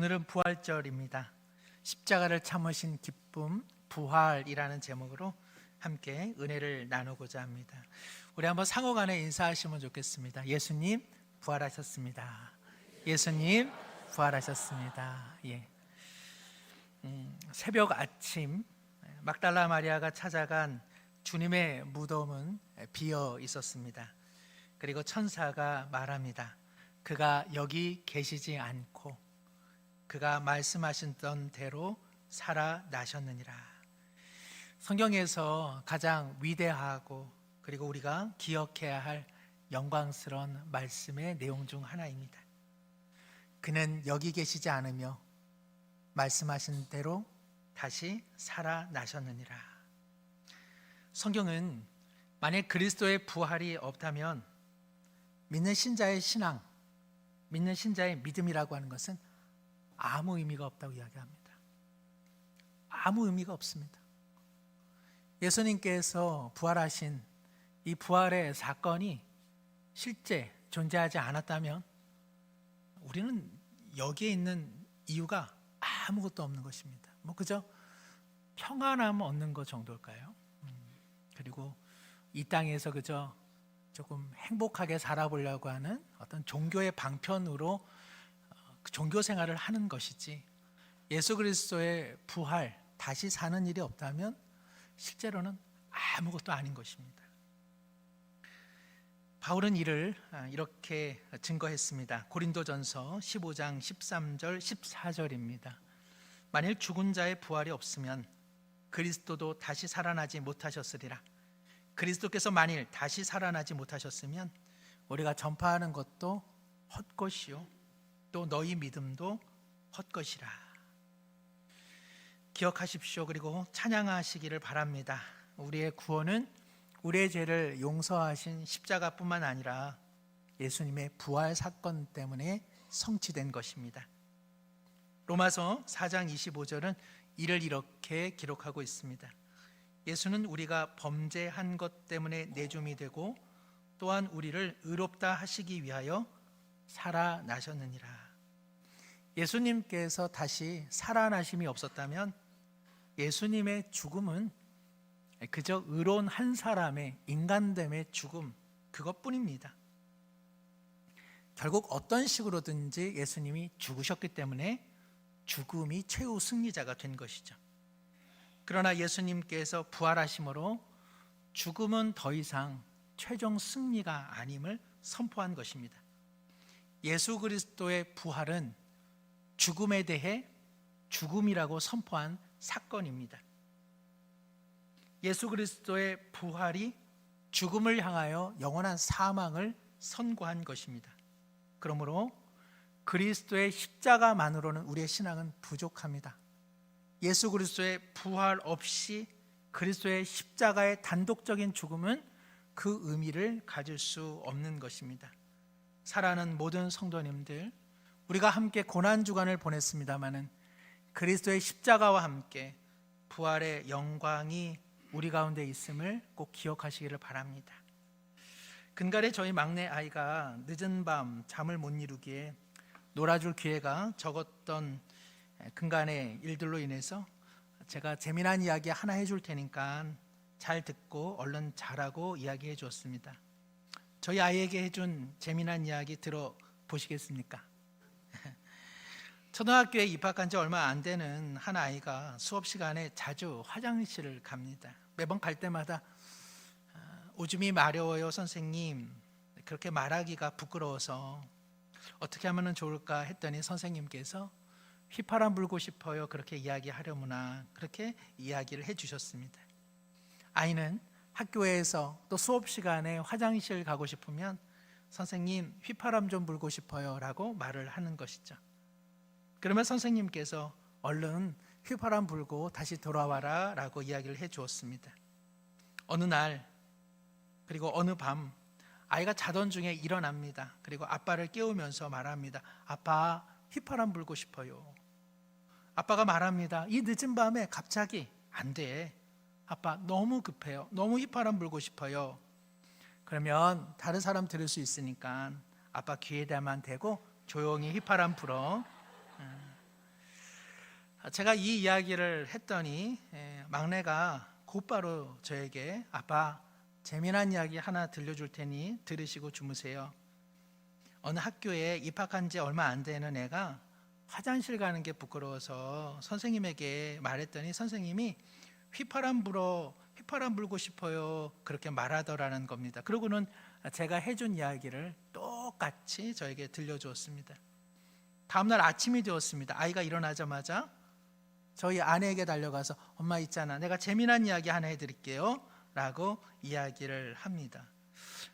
오늘은 부활절입니다. 십자가를 참으신 기쁨, 부활이라는 제목으로 함께 은혜를 나누고자 합니다. 우리 한번 상호간에 인사하시면 좋겠습니다. 예수님 부활하셨습니다. 예수님 부활하셨습니다. 예. 음, 새벽 아침 막달라 마리아가 찾아간 주님의 무덤은 비어 있었습니다. 그리고 천사가 말합니다. 그가 여기 계시지 않고 그가 말씀하셨던 대로 살아나셨느니라. 성경에서 가장 위대하고 그리고 우리가 기억해야 할 영광스러운 말씀의 내용 중 하나입니다. 그는 여기 계시지 않으며 말씀하신 대로 다시 살아나셨느니라. 성경은 만약 그리스도의 부활이 없다면 믿는 신자의 신앙, 믿는 신자의 믿음이라고 하는 것은 아무 의미가 없다고 이야기합니다. 아무 의미가 없습니다. 예수님께서 부활하신 이 부활의 사건이 실제 존재하지 않았다면 우리는 여기에 있는 이유가 아무것도 없는 것입니다. 뭐 그저 평안함 얻는 것 정도일까요? 음, 그리고 이 땅에서 그저 조금 행복하게 살아보려고 하는 어떤 종교의 방편으로 종교 생활을 하는 것이지 예수 그리스도의 부활 다시 사는 일이 없다면 실제로는 아무것도 아닌 것입니다. 바울은 이를 아, 이렇게 증거했습니다. 고린도전서 15장 13절 14절입니다. 만일 죽은 자의 부활이 없으면 그리스도도 다시 살아나지 못하셨으리라. 그리스도께서 만일 다시 살아나지 못하셨으면 우리가 전파하는 것도 헛것이요 또 너희 믿음도 헛것이라. 기억하십시오. 그리고 찬양하시기를 바랍니다. 우리의 구원은 우리의 죄를 용서하신 십자가뿐만 아니라 예수님의 부활 사건 때문에 성취된 것입니다. 로마서 4장 25절은 이를 이렇게 기록하고 있습니다. 예수는 우리가 범죄한 것 때문에 내줌이 되고 또한 우리를 의롭다 하시기 위하여 살아나셨느니라. 예수님께서 다시 살아나심이 없었다면 예수님의 죽음은 그저 의로운 한 사람의 인간됨의 죽음 그것뿐입니다. 결국 어떤 식으로든지 예수님이 죽으셨기 때문에 죽음이 최후 승리자가 된 것이죠. 그러나 예수님께서 부활하심으로 죽음은 더 이상 최종 승리가 아님을 선포한 것입니다. 예수 그리스도의 부활은 죽음에 대해 죽음이라고 선포한 사건입니다. 예수 그리스도의 부활이 죽음을 향하여 영원한 사망을 선고한 것입니다. 그러므로 그리스도의 십자가만으로는 우리의 신앙은 부족합니다. 예수 그리스도의 부활 없이 그리스도의 십자가의 단독적인 죽음은 그 의미를 가질 수 없는 것입니다. 사랑하는 모든 성도님들, 우리가 함께 고난 주간을 보냈습니다마는 그리스도의 십자가와 함께 부활의 영광이 우리 가운데 있음을 꼭 기억하시기를 바랍니다. 근간에 저희 막내 아이가 늦은 밤 잠을 못 이루기에 놀아줄 기회가 적었던 근간의 일들로 인해서 제가 재미난 이야기 하나 해줄 테니까 잘 듣고 얼른 잘하고 이야기해 주었습니다. 저희 아이에게 해준 재미난 이야기 들어 보시겠습니까? 초등학교에 입학한 지 얼마 안 되는 한 아이가 수업 시간에 자주 화장실을 갑니다. 매번 갈 때마다 아, 오줌이 마려워요, 선생님. 그렇게 말하기가 부끄러워서 어떻게 하면 좋을까 했더니 선생님께서 휘파람 불고 싶어요. 그렇게 이야기하려무나 그렇게 이야기를 해 주셨습니다. 아이는 학교에서 또 수업 시간에 화장실 가고 싶으면 선생님 휘파람 좀 불고 싶어요라고 말을 하는 것이죠. 그러면 선생님께서 얼른 휘파람 불고 다시 돌아와라라고 이야기를 해 주었습니다. 어느 날 그리고 어느 밤 아이가 자던 중에 일어납니다. 그리고 아빠를 깨우면서 말합니다. 아빠 휘파람 불고 싶어요. 아빠가 말합니다. 이 늦은 밤에 갑자기 안 돼. 아빠 너무 급해요. 너무 휘파람 불고 싶어요. 그러면 다른 사람 들을 수 있으니까 아빠 귀에다만 대고 조용히 휘파람 불어. 제가 이 이야기를 했더니 예, 막내가 곧바로 저에게 아빠 재미난 이야기 하나 들려줄 테니 들으시고 주무세요. 어느 학교에 입학한 지 얼마 안 되는 애가 화장실 가는 게 부끄러워서 선생님에게 말했더니 선생님이 휘파람 불어 휘파람 불고 싶어요 그렇게 말하더라는 겁니다. 그러고는 제가 해준 이야기를 똑같이 저에게 들려주었습니다. 다음날 아침이 되었습니다. 아이가 일어나자마자 저희 아내에게 달려가서 엄마 있잖아 내가 재미난 이야기 하나 해드릴게요 라고 이야기를 합니다.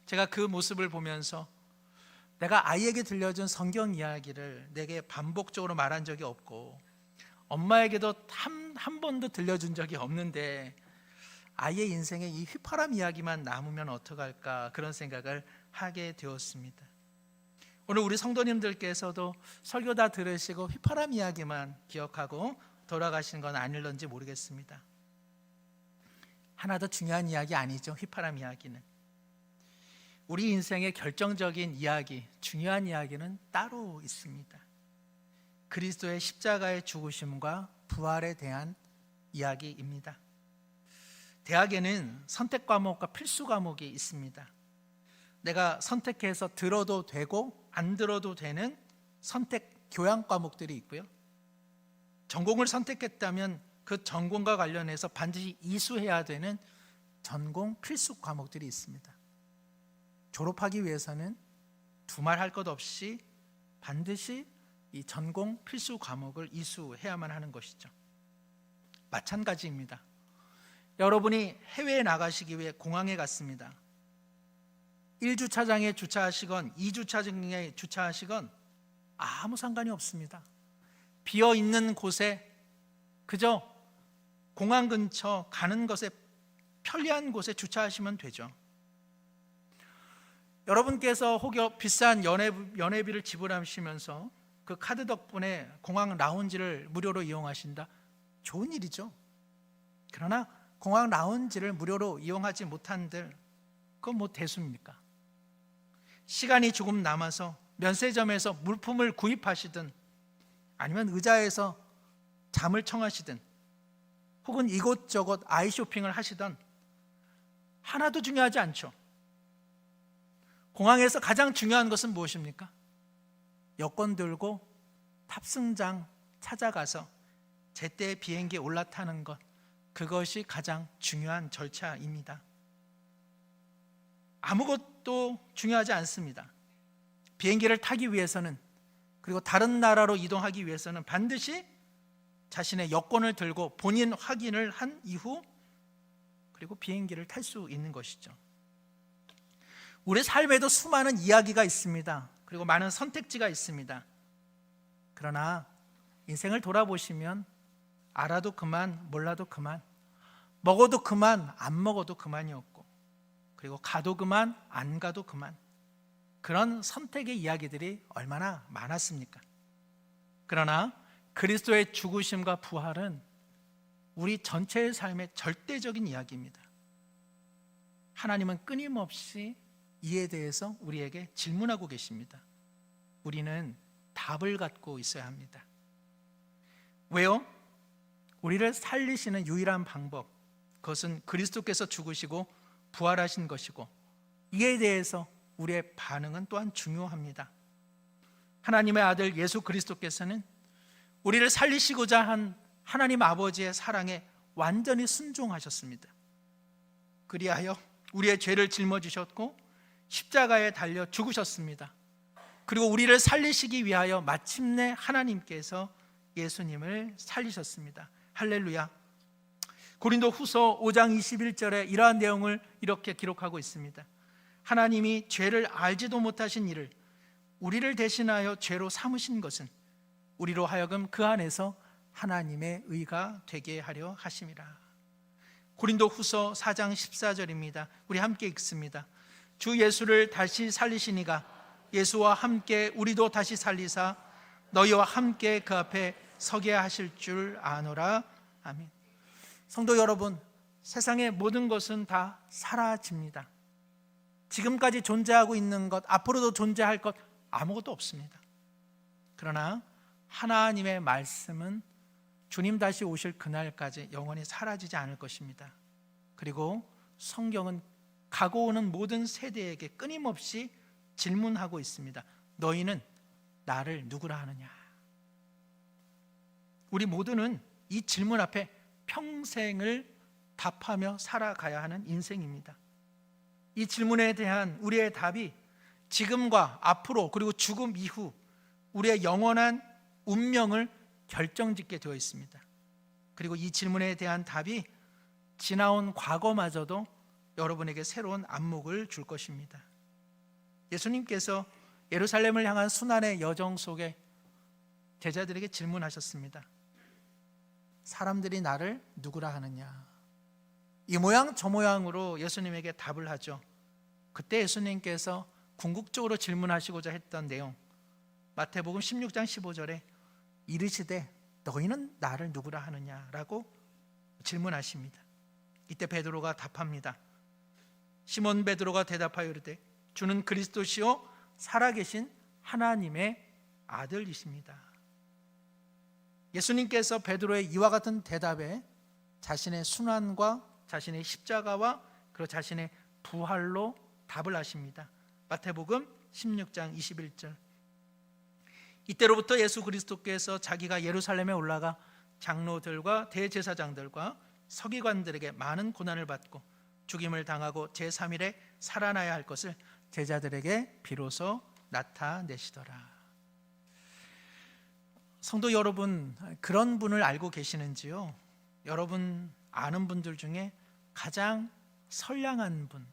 제가 그 모습을 보면서 내가 아이에게 들려준 성경 이야기를 내게 반복적으로 말한 적이 없고 엄마에게도 한, 한 번도 들려준 적이 없는데 아이의 인생에 이 휘파람 이야기만 남으면 어떡할까 그런 생각을 하게 되었습니다. 오늘 우리 성도님들께서도 설교 다 들으시고 휘파람 이야기만 기억하고 돌아가신 건 아닐런지 모르겠습니다. 하나 더 중요한 이야기 아니죠. 휘파람 이야기는. 우리 인생의 결정적인 이야기, 중요한 이야기는 따로 있습니다. 그리스도의 십자가의 죽으심과 부활에 대한 이야기입니다. 대학에는 선택 과목과 필수 과목이 있습니다. 내가 선택해서 들어도 되고 안 들어도 되는 선택 교양 과목들이 있고요. 전공을 선택했다면 그 전공과 관련해서 반드시 이수해야 되는 전공 필수 과목들이 있습니다. 졸업하기 위해서는 두말 할 것 없이 반드시 이 전공 필수 과목을 이수해야만 하는 것이죠. 마찬가지입니다. 여러분이 해외에 나가시기 위해 공항에 갔습니다. 1주차장에 주차하시건 2주차장에 주차하시건 아무 상관이 없습니다. 비어 있는 곳에 그저 공항 근처 가는 것에 편리한 곳에 주차하시면 되죠. 여러분께서 혹여 비싼 연회, 연회비를 지불하시면서 그 카드 덕분에 공항 라운지를 무료로 이용하신다. 좋은 일이죠. 그러나 공항 라운지를 무료로 이용하지 못한들 그건 뭐 대수입니까? 시간이 조금 남아서 면세점에서 물품을 구입하시든 아니면 의자에서 잠을 청하시든 혹은 이곳저곳 아이 쇼핑을 하시던 하나도 중요하지 않죠. 공항에서 가장 중요한 것은 무엇입니까? 여권 들고 탑승장 찾아가서 제때 비행기에 올라타는 것 그것이 가장 중요한 절차입니다. 아무것도 중요하지 않습니다. 비행기를 타기 위해서는 그리고 다른 나라로 이동하기 위해서는 반드시 자신의 여권을 들고 본인 확인을 한 이후 그리고 비행기를 탈 수 있는 것이죠. 우리 삶에도 수많은 이야기가 있습니다. 그리고 많은 선택지가 있습니다. 그러나 인생을 돌아보시면 알아도 그만, 몰라도 그만, 먹어도 그만, 안 먹어도 그만이었고, 그리고 가도 그만, 안 가도 그만. 그런 선택의 이야기들이 얼마나 많았습니까? 그러나 그리스도의 죽으심과 부활은 우리 전체의 삶의 절대적인 이야기입니다. 하나님은 끊임없이 이에 대해서 우리에게 질문하고 계십니다. 우리는 답을 갖고 있어야 합니다. 왜요? 우리를 살리시는 유일한 방법, 그것은 그리스도께서 죽으시고 부활하신 것이고, 이에 대해서 우리의 반응은 또한 중요합니다. 하나님의 아들 예수 그리스도께서는 우리를 살리시고자 한 하나님 아버지의 사랑에 완전히 순종하셨습니다. 그리하여 우리의 죄를 짊어지셨고 십자가에 달려 죽으셨습니다. 그리고 우리를 살리시기 위하여 마침내 하나님께서 예수님을 살리셨습니다. 할렐루야. 고린도 후서 5장 21절에 이러한 내용을 이렇게 기록하고 있습니다. 하나님이 죄를 알지도 못하신 이를 우리를 대신하여 죄로 삼으신 것은 우리로 하여금 그 안에서 하나님의 의가 되게 하려 하심이라. 고린도 후서 4장 14절입니다. 우리 함께 읽습니다. 주 예수를 다시 살리시니가 예수와 함께 우리도 다시 살리사 너희와 함께 그 앞에 서게 하실 줄 아노라. 아멘. 성도 여러분, 세상의 모든 것은 다 사라집니다. 지금까지 존재하고 있는 것, 앞으로도 존재할 것 아무것도 없습니다. 그러나 하나님의 말씀은 주님 다시 오실 그날까지 영원히 사라지지 않을 것입니다. 그리고 성경은 가고 오는 모든 세대에게 끊임없이 질문하고 있습니다. 너희는 나를 누구라 하느냐? 우리 모두는 이 질문 앞에 평생을 답하며 살아가야 하는 인생입니다. 이 질문에 대한 우리의 답이 지금과 앞으로 그리고 죽음 이후 우리의 영원한 운명을 결정짓게 되어 있습니다. 그리고 이 질문에 대한 답이 지나온 과거마저도 여러분에게 새로운 안목을 줄 것입니다. 예수님께서 예루살렘을 향한 순환의 여정 속에 제자들에게 질문하셨습니다. 사람들이 나를 누구라 하느냐? 이 모양 저 모양으로 예수님에게 답을 하죠. 그때 예수님께서 궁극적으로 질문하시고자 했던 내용 마태복음 16장 15절에 이르시되 너희는 나를 누구라 하느냐라고 질문하십니다. 이때 베드로가 답합니다. 시몬 베드로가 대답하여 이르되 주는 그리스도시요 살아계신 하나님의 아들이십니다. 예수님께서 베드로의 이와 같은 대답에 자신의 순환과 자신의 십자가와 그리고 자신의 부활로 답을 하십니다. 마태복음 16장 21절. 이때로부터 예수 그리스도께서 자기가 예루살렘에 올라가 장로들과 대제사장들과 서기관들에게 많은 고난을 받고 죽임을 당하고 제3일에 살아나야 할 것을 제자들에게 비로소 나타내시더라. 성도 여러분, 그런 분을 알고 계시는지요? 여러분 아는 분들 중에 가장 선량한 분,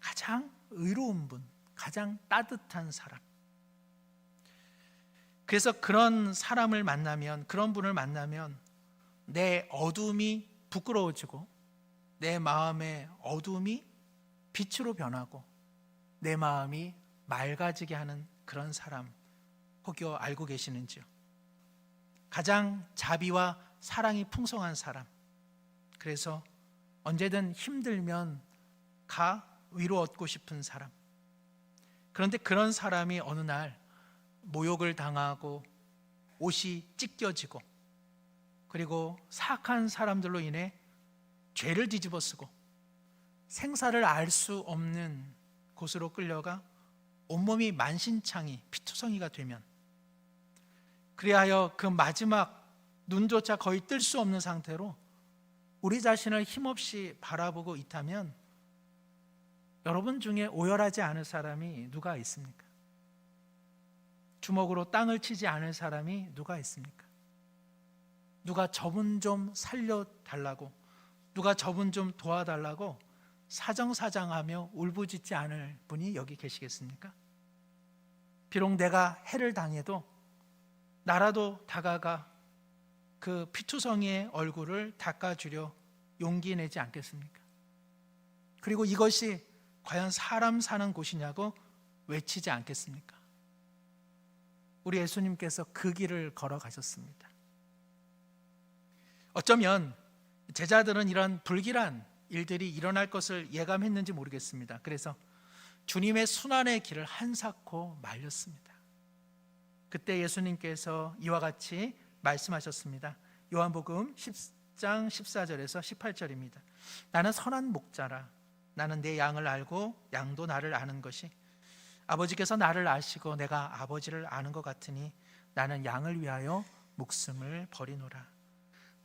가장 의로운 분, 가장 따뜻한 사람. 그래서 그런 사람을 만나면, 그런 분을 만나면 내 어둠이 부끄러워지고 내 마음의 어둠이 빛으로 변하고 내 마음이 맑아지게 하는 그런 사람 혹여 알고 계시는지요? 가장 자비와 사랑이 풍성한 사람. 그래서 언제든 힘들면 가 위로 얻고 싶은 사람. 그런데 그런 사람이 어느 날 모욕을 당하고 옷이 찢겨지고 그리고 사악한 사람들로 인해 죄를 뒤집어 쓰고 생사를 알 수 없는 곳으로 끌려가 온몸이 만신창이 피투성이가 되면 그리하여 그 마지막 눈조차 거의 뜰 수 없는 상태로 우리 자신을 힘없이 바라보고 있다면 여러분 중에 오열하지 않을 사람이 누가 있습니까? 주먹으로 땅을 치지 않을 사람이 누가 있습니까? 누가 저분 좀 살려달라고, 누가 저분 좀 도와달라고 사정사장하며 울부짖지 않을 분이 여기 계시겠습니까? 비록 내가 해를 당해도 나라도 다가가 그 피투성이의 얼굴을 닦아주려 용기 내지 않겠습니까? 그리고 이것이 과연 사람 사는 곳이냐고 외치지 않겠습니까? 우리 예수님께서 그 길을 걸어가셨습니다. 어쩌면 제자들은 이런 불길한 일들이 일어날 것을 예감했는지 모르겠습니다. 그래서 주님의 순환의 길을 한사코 말렸습니다. 그때 예수님께서 이와 같이 말씀하셨습니다. 요한복음 10장 14절에서 18절입니다. 나는 선한 목자라. 나는 내 양을 알고 양도 나를 아는 것이 아버지께서 나를 아시고 내가 아버지를 아는 것 같으니 나는 양을 위하여 목숨을 버리노라.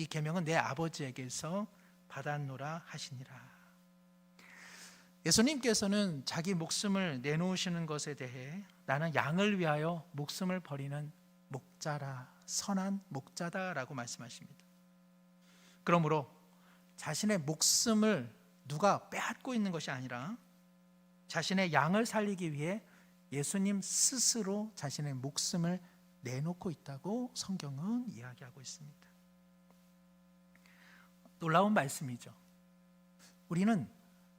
이 계명은 내 아버지에게서 받았노라 하시니라. 예수님께서는 자기 목숨을 내놓으시는 것에 대해 나는 양을 위하여 목숨을 버리는 목자라 선한 목자다라고 말씀하십니다. 그러므로 자신의 목숨을 누가 빼앗고 있는 것이 아니라 자신의 양을 살리기 위해 예수님 스스로 자신의 목숨을 내놓고 있다고 성경은 이야기하고 있습니다. 놀라운 말씀이죠. 우리는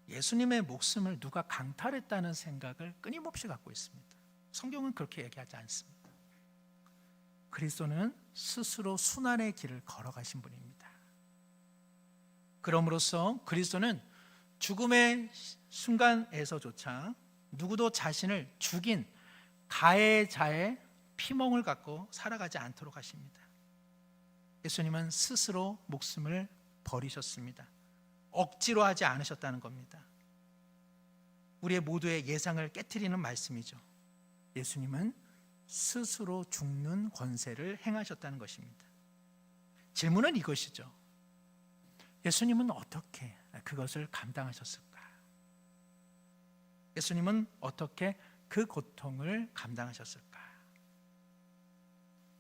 예수님의 목숨을 누가 강탈했다는 생각을 끊임없이 갖고 있습니다. 성경은 그렇게 얘기하지 않습니다. 그리스도는 스스로 순환의 길을 걸어가신 분입니다. 그럼으로써 그리스도는 죽음의 순간에서조차 누구도 자신을 죽인 가해자의 피멍을 갖고 살아가지 않도록 하십니다. 예수님은 스스로 목숨을 버리셨습니다. 억지로 하지 않으셨다는 겁니다. 우리의 모두의 예상을 깨뜨리는 말씀이죠. 예수님은 스스로 죽는 권세를 행하셨다는 것입니다. 질문은 이것이죠. 예수님은 어떻게 그것을 감당하셨을까? 예수님은 어떻게 그 고통을 감당하셨을까?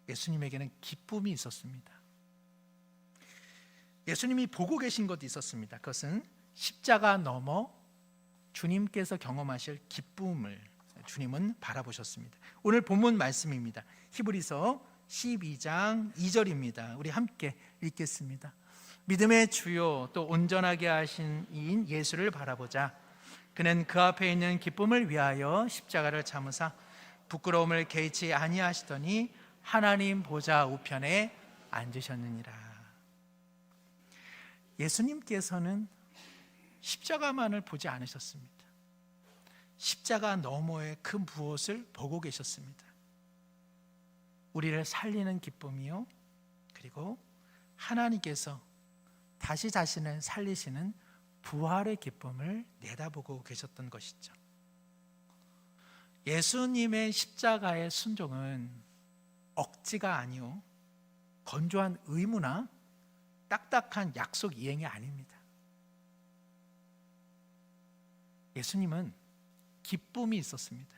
예수님에게는 기쁨이 있었습니다. 예수님이 보고 계신 것도 있었습니다. 그것은 십자가 넘어 주님께서 경험하실 기쁨을 주님은 바라보셨습니다. 오늘 본문 말씀입니다. 히브리서 12장 2절입니다. 우리 함께 읽겠습니다. 믿음의 주요 또 온전하게 하신 이인 예수를 바라보자. 그는 그 앞에 있는 기쁨을 위하여 십자가를 참으사 부끄러움을 개의치 아니하시더니 하나님 보좌 우편에 앉으셨느니라. 예수님께서는 십자가만을 보지 않으셨습니다. 십자가 너머의 그 무엇을 보고 계셨습니다. 우리를 살리는 기쁨이요. 그리고 하나님께서 다시 자신을 살리시는 부활의 기쁨을 내다보고 계셨던 것이죠. 예수님의 십자가의 순종은 억지가 아니요. 건조한 의무나 딱딱한 약속 이행이 아닙니다. 예수님은 기쁨이 있었습니다.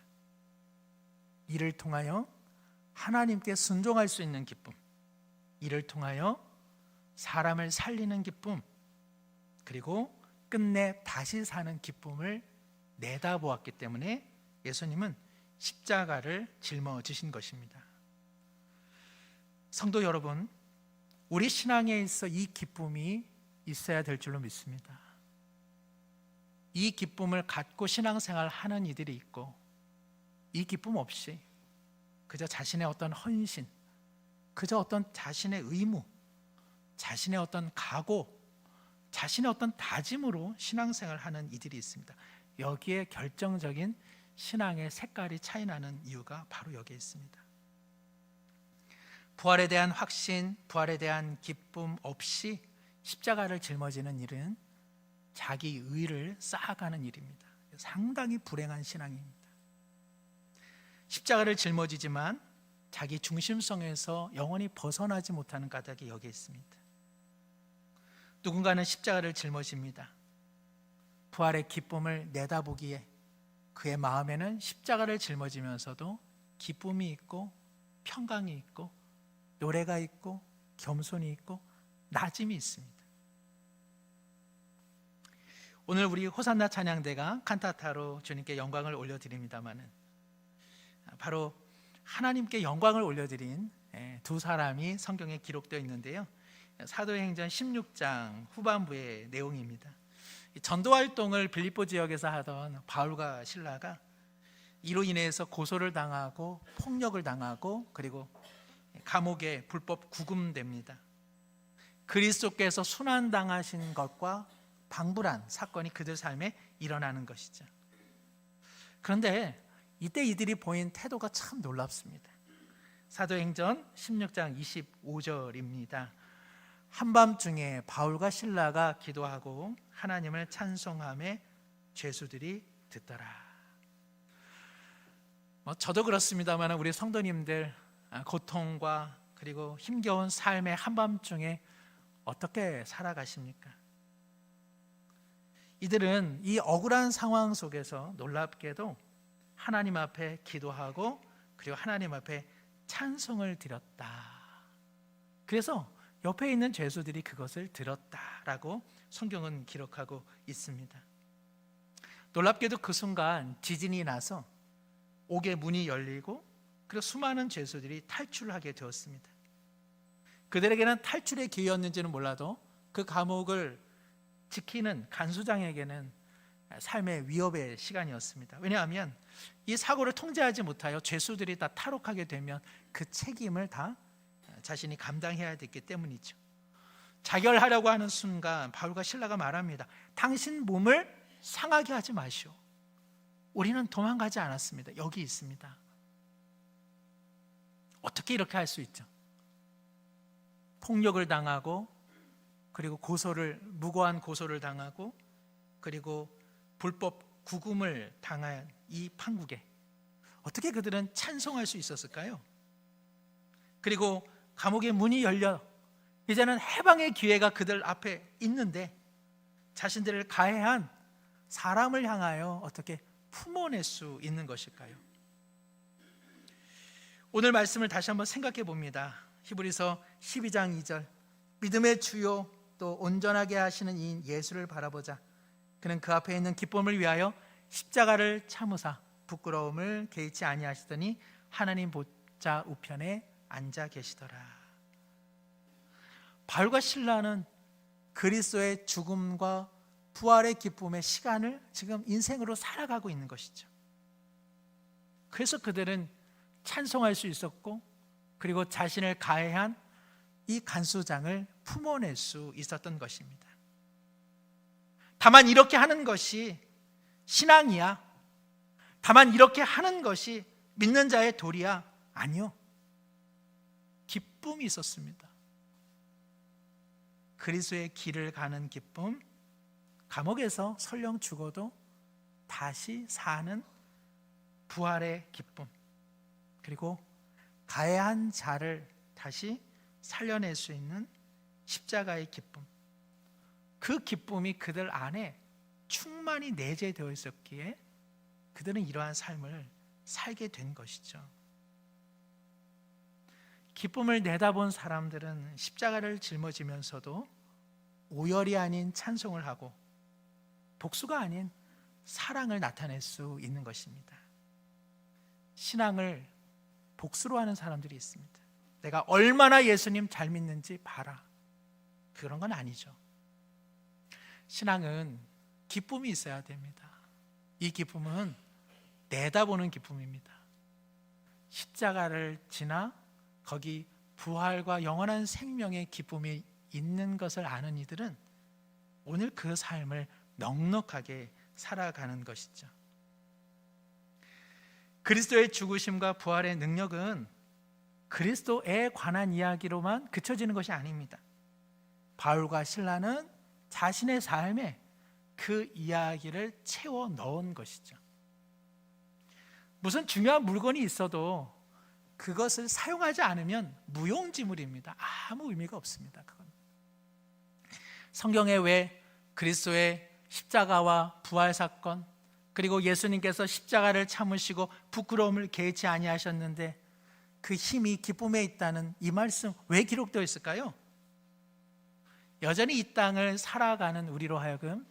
이를 통하여 하나님께 순종할 수 있는 기쁨, 이를 통하여 사람을 살리는 기쁨, 그리고 끝내 다시 사는 기쁨을 내다보았기 때문에 예수님은 십자가를 짊어지신 것입니다. 성도 여러분, 우리 신앙에 있어 이 기쁨이 있어야 될 줄로 믿습니다. 이 기쁨을 갖고 신앙생활 하는 이들이 있고 이 기쁨 없이 그저 자신의 어떤 헌신, 그저 어떤 자신의 의무, 자신의 어떤 각오, 자신의 어떤 다짐으로 신앙생활 하는 이들이 있습니다. 여기에 결정적인 신앙의 색깔이 차이 나는 이유가 바로 여기에 있습니다. 부활에 대한 확신, 부활에 대한 기쁨 없이 십자가를 짊어지는 일은 자기 의를 쌓아가는 일입니다. 상당히 불행한 신앙입니다. 십자가를 짊어지지만 자기 중심성에서 영원히 벗어나지 못하는 까닭이 여기에 있습니다. 누군가는 십자가를 짊어집니다. 부활의 기쁨을 내다보기에 그의 마음에는 십자가를 짊어지면서도 기쁨이 있고 평강이 있고 노래가 있고 겸손이 있고 낮음이 있습니다. 오늘 우리 호산나 찬양대가 칸타타로 주님께 영광을 올려드립니다마는 바로 하나님께 영광을 올려드린 예, 두 사람이 성경에 기록되어 있는데요. 사도행전 16장 후반부의 내용입니다. 전도 활동을 빌립보 지역에서 하던 바울과 신라가 이로 인해서 고소를 당하고 폭력을 당하고 그리고 감옥에 불법 구금됩니다. 그리스도께서 순환 당하신 것과 방불한 사건이 그들 삶에 일어나는 것이죠. 그런데 이때 이들이 보인 태도가 참 놀랍습니다. 사도행전 16장 25절입니다. 한밤중에 바울과 신라가 기도하고 하나님을 찬송함에 죄수들이 듣더라. 뭐 저도 그렇습니다만 우리 성도님들 아, 고통과 그리고 힘겨운 삶의 한밤중에 어떻게 살아가십니까? 이들은 이 억울한 상황 속에서 놀랍게도 하나님 앞에 기도하고 그리고 하나님 앞에 찬송을 드렸다. 그래서 옆에 있는 죄수들이 그것을 들었다라고 성경은 기록하고 있습니다. 놀랍게도 그 순간 지진이 나서 옥의 문이 열리고 그리고 수많은 죄수들이 탈출하게 되었습니다. 그들에게는 탈출의 기회였는지는 몰라도 그 감옥을 지키는 간수장에게는 삶의 위협의 시간이었습니다. 왜냐하면 이 사고를 통제하지 못하여 죄수들이 다 탈옥하게 되면 그 책임을 다 자신이 감당해야 됐기 때문이죠. 자결하려고 하는 순간 바울과 신라가 말합니다. 당신 몸을 상하게 하지 마시오. 우리는 도망가지 않았습니다. 여기 있습니다. 어떻게 이렇게 할 수 있죠? 폭력을 당하고 그리고 고소를 무고한 고소를 당하고 그리고 불법 구금을 당한 이 판국에 어떻게 그들은 찬송할 수 있었을까요? 그리고 감옥의 문이 열려 이제는 해방의 기회가 그들 앞에 있는데 자신들을 가해한 사람을 향하여 어떻게 품어낼 수 있는 것일까요? 오늘 말씀을 다시 한번 생각해 봅니다. 히브리서 12장 2절 믿음의 주요 또 온전하게 하시는 이 예수를 바라보자. 그는 그 앞에 있는 기쁨을 위하여 십자가를 참으사 부끄러움을 개의치 아니하시더니 하나님 보좌 우편에 앉아 계시더라. 바울과 신라는 그리스도의 죽음과 부활의 기쁨의 시간을 지금 인생으로 살아가고 있는 것이죠. 그래서 그들은 찬송할 수 있었고 그리고 자신을 가해한 이 간수장을 품어낼 수 있었던 것입니다. 다만 이렇게 하는 것이 신앙이야. 다만 이렇게 하는 것이 믿는 자의 도리야. 아니요. 기쁨이 있었습니다. 그리스도의 길을 가는 기쁨, 감옥에서 설령 죽어도 다시 사는 부활의 기쁨, 그리고 가해한 자를 다시 살려낼 수 있는 십자가의 기쁨. 그 기쁨이 그들 안에 충만히 내재되어 있었기에 그들은 이러한 삶을 살게 된 것이죠. 기쁨을 내다본 사람들은 십자가를 짊어지면서도 오열이 아닌 찬송을 하고 복수가 아닌 사랑을 나타낼 수 있는 것입니다. 신앙을 복수로 하는 사람들이 있습니다. 내가 얼마나 예수님 잘 믿는지 봐라. 그런 건 아니죠. 신앙은 기쁨이 있어야 됩니다. 이 기쁨은 내다보는 기쁨입니다. 십자가를 지나 거기 부활과 영원한 생명의 기쁨이 있는 것을 아는 이들은 오늘 그 삶을 넉넉하게 살아가는 것이죠. 그리스도의 죽으심과 부활의 능력은 그리스도에 관한 이야기로만 그쳐지는 것이 아닙니다. 바울과 신라는 자신의 삶에 그 이야기를 채워 넣은 것이죠. 무슨 중요한 물건이 있어도 그것을 사용하지 않으면 무용지물입니다. 아무 의미가 없습니다. 그건. 성경에 왜 그리스도의 십자가와 부활 사건 그리고 예수님께서 십자가를 참으시고 부끄러움을 개의치 아니하셨는데 그 힘이 기쁨에 있다는 이 말씀 왜 기록되어 있을까요? 여전히 이 땅을 살아가는 우리로 하여금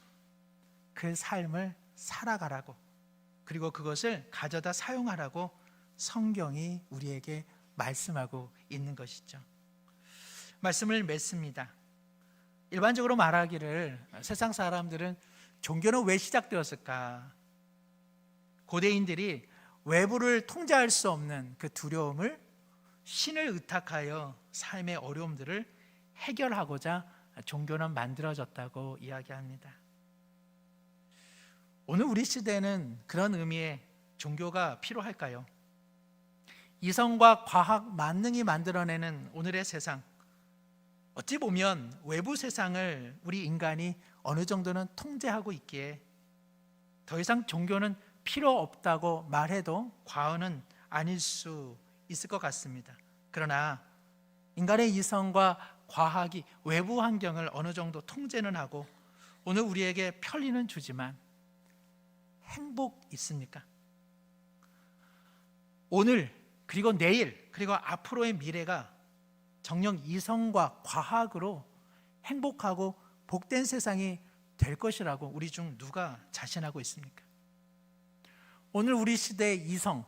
그 삶을 살아가라고 그리고 그것을 가져다 사용하라고 성경이 우리에게 말씀하고 있는 것이죠. 말씀을 맺습니다. 일반적으로 말하기를 세상 사람들은 종교는 왜 시작되었을까? 고대인들이 외부를 통제할 수 없는 그 두려움을 신을 의탁하여 삶의 어려움들을 해결하고자 종교는 만들어졌다고 이야기합니다. 오늘 우리 시대는 그런 의미의 종교가 필요할까요? 이성과 과학 만능이 만들어내는 오늘의 세상. 어찌 보면 외부 세상을 우리 인간이 어느 정도는 통제하고 있기에 더 이상 종교는 필요 없다고 말해도 과언은 아닐 수 있을 것 같습니다. 그러나 인간의 이성과 과학이 외부 환경을 어느 정도 통제는 하고 오늘 우리에게 편리는 주지만 행복 있습니까? 오늘 그리고 내일 그리고 앞으로의 미래가 정녕 이성과 과학으로 행복하고 복된 세상이 될 것이라고 우리 중 누가 자신하고 있습니까? 오늘 우리 시대의 이성,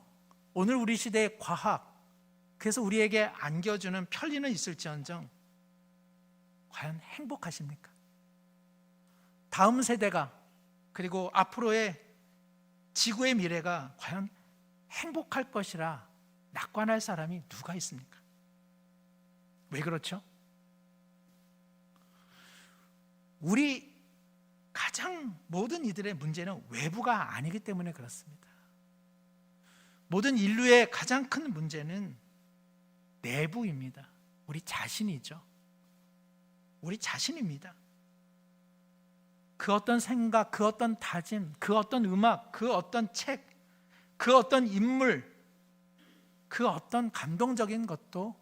오늘 우리 시대의 과학, 그래서 우리에게 안겨주는 편리는 있을지언정 과연 행복하십니까? 다음 세대가 그리고 앞으로의 지구의 미래가 과연 행복할 것이라 낙관할 사람이 누가 있습니까? 왜 그렇죠? 우리 가장 모든 이들의 문제는 외부가 아니기 때문에 그렇습니다. 모든 인류의 가장 큰 문제는 내부입니다. 우리 자신이죠. 우리 자신입니다. 그 어떤 생각, 그 어떤 다짐, 그 어떤 음악, 그 어떤 책, 그 어떤 인물, 그 어떤 감동적인 것도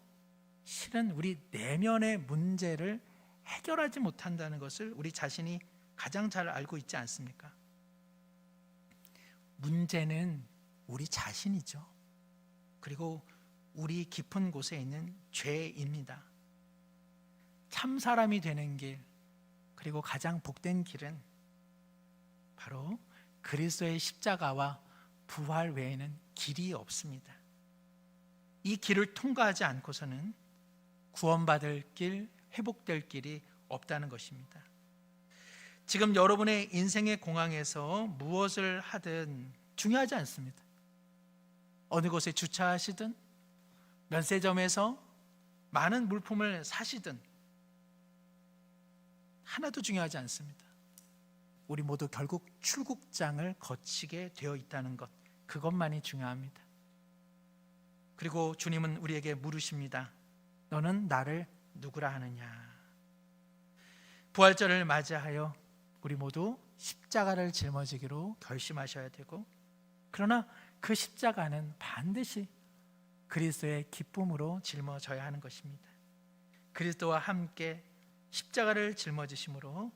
실은 우리 내면의 문제를 해결하지 못한다는 것을 우리 자신이 가장 잘 알고 있지 않습니까? 문제는 우리 자신이죠. 그리고 우리 깊은 곳에 있는 죄입니다. 참 사람이 되는 길, 그리고 가장 복된 길은 바로 그리스도의 십자가와 부활 외에는 길이 없습니다. 이 길을 통과하지 않고서는 구원받을 길, 회복될 길이 없다는 것입니다. 지금 여러분의 인생의 공항에서 무엇을 하든 중요하지 않습니다. 어느 곳에 주차하시든 면세점에서 많은 물품을 사시든 하나도 중요하지 않습니다. 우리 모두 결국 출국장을 거치게 되어 있다는 것 그것만이 중요합니다. 그리고 주님은 우리에게 물으십니다. 너는 나를 누구라 하느냐? 부활절을 맞이하여 우리 모두 십자가를 짊어지기로 결심하셔야 되고 그러나 그 십자가는 반드시 그리스도의 기쁨으로 짊어져야 하는 것입니다. 그리스도와 함께 십자가를 짊어지심으로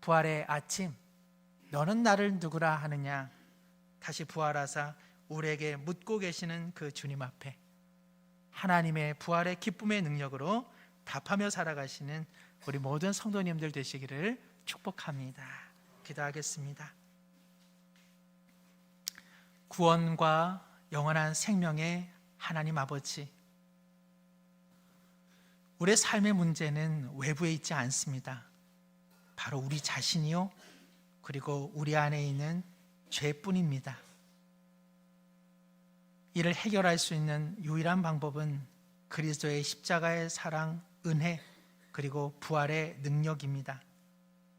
부활의 아침 너는 나를 누구라 하느냐 다시 부활하사 우리에게 묻고 계시는 그 주님 앞에 하나님의 부활의 기쁨의 능력으로 답하며 살아가시는 우리 모든 성도님들 되시기를 축복합니다. 기도하겠습니다. 구원과 영원한 생명의 하나님 아버지 우리의 삶의 문제는 외부에 있지 않습니다. 바로 우리 자신이요. 그리고 우리 안에 있는 죄뿐입니다. 이를 해결할 수 있는 유일한 방법은 그리스도의 십자가의 사랑, 은혜, 그리고 부활의 능력입니다.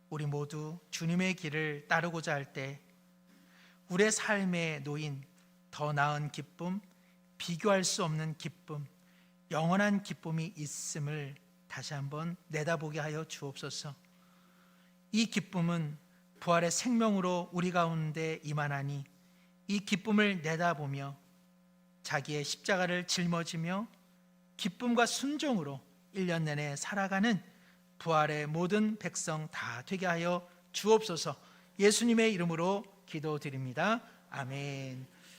우리 모두 주님의 길을 따르고자 할 때 우리의 삶에 놓인 더 나은 기쁨, 비교할 수 없는 기쁨, 영원한 기쁨이 있음을 다시 한번 내다보게 하여 주옵소서. 이 기쁨은 부활의 생명으로 우리 가운데 임하나니 이 기쁨을 내다보며 자기의 십자가를 짊어지며 기쁨과 순종으로 1년 내내 살아가는 부활의 모든 백성 다 되게 하여 주옵소서. 예수님의 이름으로 기도드립니다. 아멘.